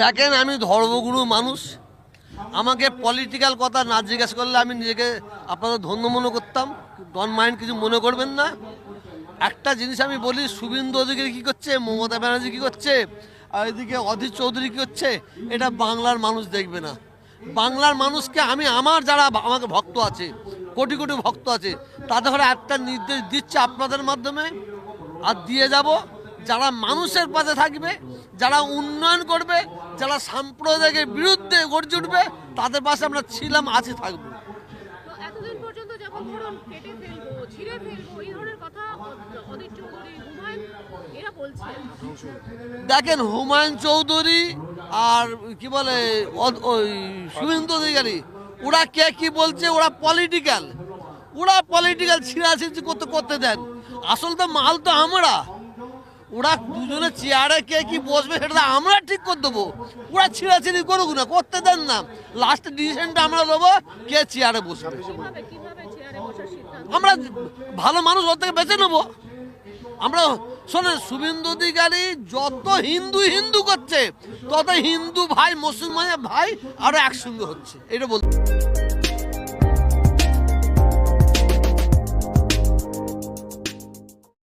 দেখেন আমি ধর্মগুরু মানুষ। আমাকে পলিটিক্যাল কথা না জিজ্ঞেস করলে আমি নিজেকে আপনাদের ধন্য মনে করতাম। ডন মাইন্ড কিছু মনে করবেন না। একটা জিনিস আমি বলি, শুভেন্দু অধিকারী কী করছে? মমতা ব্যানার্জি কী করছে? আর এদিকে অধীর চৌধুরী কী করছে? এটা বাংলার মানুষ দেখবে না। বাংলার মানুষকে আমি, আমার যারা আমাকে ভক্ত আছে, কোটি কোটি ভক্ত আছে, তাদের একটা নির্দেশ দিচ্ছে আপনাদের মাধ্যমে। আর দিয়ে যাব। যারা মানুষের পাশে থাকবে যারা উন্নয়ন করবে যারা সাম্প্রদায়িকের বিরুদ্ধে গর্জে উঠবে তাদের পাশে আমরা ছিলাম আছি থাকব। দেখেন হুমায়ুন চৌধুরী আর কি বলে ওই শুভেন্দু অধিকারী ওরা কে কি বলছে ওরা পলিটিক্যাল ওরা পলিটিক্যাল ছিঁড়াছিঁড়ি করতে করতে দেন। আসল তো মাল তো আমরা। ওরা দুজনে চেয়ারে কে কি বসবে সেটা আমরা ঠিক করে দেবো। ওরা ছিঁড়াছিঁড়ি করুক না করতে দেন না। লাস্ট ডিসিশনটা আমরা দেবো কে চেয়ারে বসবে। আমরা ভালো মানুষ ওর থেকে বেছে নেব। আমরা শোনেন শুভেন্দু অধিকারী যত হিন্দু হিন্দু করছে তত হিন্দু ভাই মুসলমানের ভাই আরও একসঙ্গে হচ্ছে। এটা বলতে